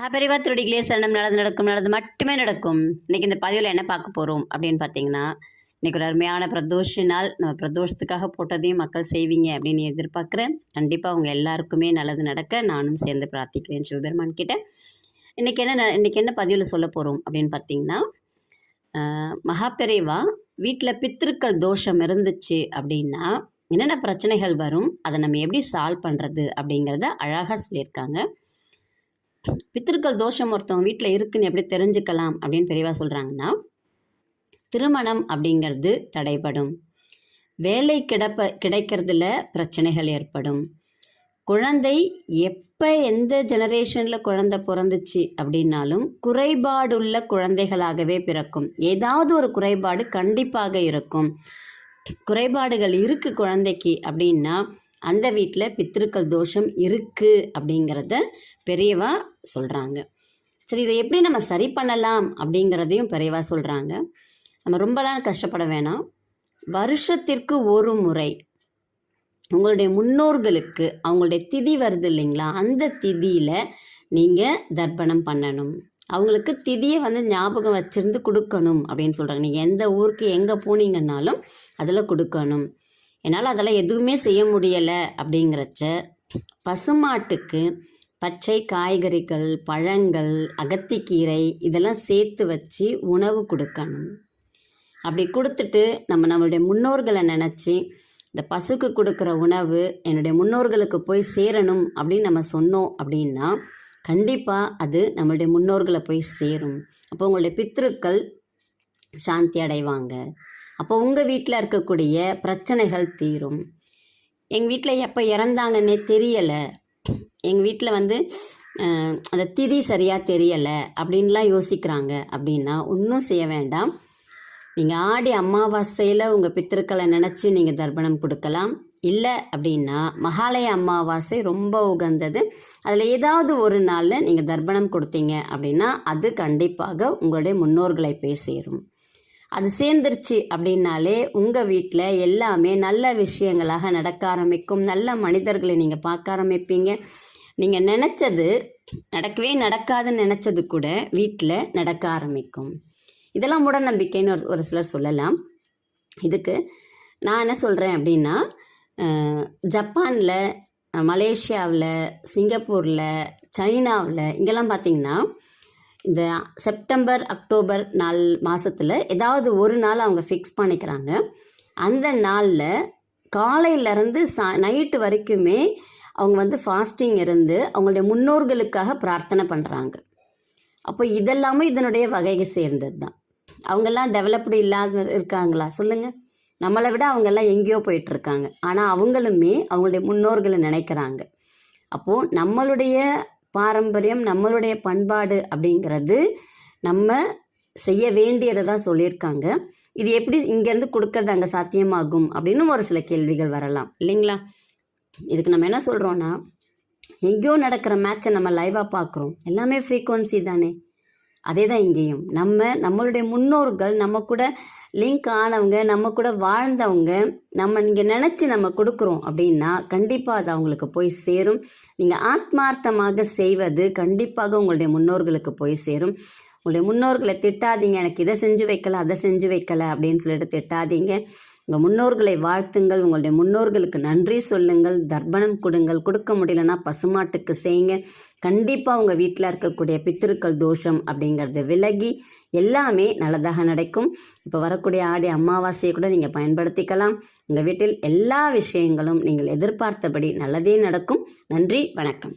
மகாபரிவா திருடிகளே சரணம் நல்லது நடக்கும் நல்லது மட்டுமே நடக்கும். இன்னைக்கு இந்த பதிவில் என்ன பார்க்க போகிறோம் அப்படின்னு பார்த்தீங்கன்னா இன்னைக்கு ஒரு அருமையான பிரதோஷ நாள். நம்ம பிரதோஷத்துக்காக போட்டதையும் மக்கள் செய்வீங்க அப்படின்னு எதிர்பார்க்குறேன். கண்டிப்பாக அவங்க எல்லாருக்குமே நல்லது நடக்க நானும் சேர்ந்து பிரார்த்திக்கிறேன் சிவபெருமான் கிட்ட. இன்னைக்கு என்ன ந- இன்னைக்கு என்ன பதிவில் சொல்ல போகிறோம் அப்படின்னு பார்த்தீங்கன்னா மகாபெரிவா வீட்டில் பித்திருக்கள் தோஷம் இருந்துச்சு அப்படின்னா என்னென்ன பிரச்சனைகள் வரும் அதை நம்ம எப்படி சால்வ் பண்ணுறது அப்படிங்கிறத அழகாக சொல்லியிருக்காங்க. பித்திருக்கள் தோஷம் ஒருத்தவங்க வீட்டில் இருக்குன்னு எப்படி தெரிஞ்சுக்கலாம் அப்படின்னு பெரியவா சொல்கிறாங்கன்னா திருமணம் அப்படிங்கிறது தடைபடும். வேலை கிடப்ப கிடைக்கிறதுல பிரச்சனைகள் ஏற்படும். குழந்தை எப்போ எந்த ஜெனரேஷனில் குழந்தை பிறந்துச்சு அப்படின்னாலும் குறைபாடுள்ள குழந்தைகளாகவே பிறக்கும். ஏதாவது ஒரு குறைபாடு கண்டிப்பாக இருக்கும். குறைபாடுகள் இருக்குது குழந்தைக்கு அப்படின்னா அந்த வீட்டில் பித்திருக்கள் தோஷம் இருக்குது அப்படிங்கிறத பெரியவா சொல்கிறாங்க சரி இதை எப்படி நம்ம சரி பண்ணலாம் அப்படிங்கிறதையும் பெரியவா சொல்கிறாங்க நம்ம ரொம்பலாம் கஷ்டப்பட வேணாம். வருஷத்திற்கு ஒரு முறை உங்களுடைய முன்னோர்களுக்கு அவங்களுடைய திதி வருது இல்லைங்களா? அந்த திதியில் நீங்கள் தர்ப்பணம் பண்ணணும். அவங்களுக்கு திதியை வந்து ஞாபகம் வச்சுருந்து கொடுக்கணும் அப்படின்னு சொல்கிறாங்க நீங்கள் எந்த ஊருக்கு எங்கே போனீங்கன்னாலும் அதில் கொடுக்கணும். என்னால் அதெல்லாம் எதுவுமே செய்ய முடியலை அப்படிங்கிறச்ச பசுமாட்டுக்கு பச்சை காய்கறிகள் பழங்கள் அகத்திக்கீரை இதெல்லாம் சேர்த்து வச்சு உணவு கொடுக்கணும். அப்படி கொடுத்துட்டு நம்ம நம்மளுடைய முன்னோர்களை நினச்சி இந்த பசுக்கு கொடுக்குற உணவு என்னுடைய முன்னோர்களுக்கு போய் சேரணும் அப்படின்னு நம்ம சொன்னோம் அப்படின்னா கண்டிப்பாக அது நம்மளுடைய முன்னோர்களை போய் சேரும். அப்போ உங்களுடைய பித்திருக்கள் சாந்தி அடைவாங்க. அப்போ உங்கள் வீட்டில் இருக்கக்கூடிய பிரச்சனைகள் தீரும். எங்கள் வீட்டில் எப்போ இறந்தாங்கன்னே தெரியலை. எங்கள் வீட்டில் வந்து அந்த திதி சரியாக தெரியலை அப்படின்லாம் யோசிக்கிறாங்க அப்படின்னா ஒன்றும் செய்ய வேண்டாம். நீங்கள் ஆடி அமாவாசையில் உங்கள் பித்திருக்களை நினச்சி நீங்கள் தர்ப்பணம் கொடுக்கலாம். இல்லை அப்படின்னா மகாலய அமாவாசை ரொம்ப உகந்தது. அதில் ஏதாவது ஒரு நாளில் நீங்கள் தர்ப்பணம் கொடுத்தீங்க அப்படின்னா அது கண்டிப்பாக உங்களுடைய முன்னோர்களை போய் சேரும். அது சேர்ந்துருச்சு அப்படின்னாலே உங்கள் வீட்டில் எல்லாமே நல்ல விஷயங்களாக நடக்க ஆரம்பிக்கும். நல்ல மனிதர்களை நீங்கள் பார்க்க ஆரம்பிப்பீங்க. நீங்கள் நினச்சது நடக்கவே நடக்காதுன்னு நினச்சது கூட வீட்டில் நடக்க ஆரம்பிக்கும். இதெல்லாம் மூடநம்பிக்கைன்னு ஒரு ஒரு சிலர் சொல்லலாம். இதுக்கு நான் என்ன சொல்கிறேன் அப்படின்னா ஜப்பானில் மலேசியாவில் சிங்கப்பூரில் சைனாவில் இங்கெல்லாம் பார்த்திங்கன்னா இந்த செப்டம்பர் அக்டோபர் நாள் மாதத்தில் ஏதாவது ஒரு நாள் அவங்க ஃபிக்ஸ் பண்ணிக்கிறாங்க. அந்த நாளில் காலையிலேருந்து சா நைட்டு வரைக்குமே அவங்க வந்து ஃபாஸ்டிங் இருந்து அவங்களுடைய முன்னோர்களுக்காக பிரார்த்தனை பண்ணுறாங்க அப்போ இதெல்லாமே இதனுடைய வகையை சேர்ந்தது தான் அவங்கெல்லாம் டெவலப்டு இல்லாத இருக்காங்களா? சொல்லுங்கள் நம்மளை விட அவங்கெல்லாம் எங்கேயோ போயிட்டுருக்காங்க. ஆனால் அவங்களுமே அவங்களுடைய முன்னோர்களை நினைக்கிறாங்க. அப்போது நம்மளுடைய பாரம்பரியம் நம்மளுடைய பண்பாடு அப்படிங்கிறது நம்ம செய்ய வேண்டியதை தான் சொல்லியிருக்காங்க. இது எப்படி இங்கேருந்து கொடுக்கறது அங்கே சாத்தியமாகும் அப்படின்னு ஒரு சில கேள்விகள் வரலாம் இல்லைங்களா? இதுக்கு நம்ம என்ன சொல்கிறோன்னா எங்கேயோ நடக்கிற மேட்சை நம்ம லைவாக பார்க்குறோம். எல்லாமே ஃப்ரீக்குவன்சி தானே. அதே தான் இங்கேயும். நம்ம நம்மளுடைய முன்னோர்கள் நம்ம கூட லிங்க் ஆனவங்க நம்ம கூட வாழ்ந்தவங்க நம்ம இங்கே நினச்சி நம்ம கொடுக்குறோம் அப்படின்னா கண்டிப்பாக அது அவங்களுக்கு போய் சேரும். நீங்கள் ஆத்மார்த்தமாக செய்வது கண்டிப்பாக உங்களுடைய முன்னோர்களுக்கு போய் சேரும். உங்களுடைய முன்னோர்களை திட்டாதீங்க. எனக்கு இதை செஞ்சு வைக்கல அதை செஞ்சு வைக்கல அப்படின்னு சொல்லிட்டு திட்டாதீங்க. உங்கள் முன்னோர்களை வாழ்த்துங்கள். உங்களுடைய முன்னோர்களுக்கு நன்றி சொல்லுங்கள். தர்ப்பணம் கொடுங்கள். கொடுக்க முடியலன்னா பசுமாட்டுக்கு செய்யுங்க. கண்டிப்பாக உங்கள் வீட்டில் இருக்கக்கூடிய பித்திருக்கள் தோஷம் அப்படிங்கிறது விலகி எல்லாமே நல்லதாக நடக்கும். இப்போ வரக்கூடிய ஆடி அமாவாசையை கூட நீங்கள் பயன்படுத்திக்கலாம். உங்கள் வீட்டில் எல்லா விஷயங்களும் நீங்கள் எதிர்பார்த்தபடி நல்லதே நடக்கும். நன்றி. வணக்கம்.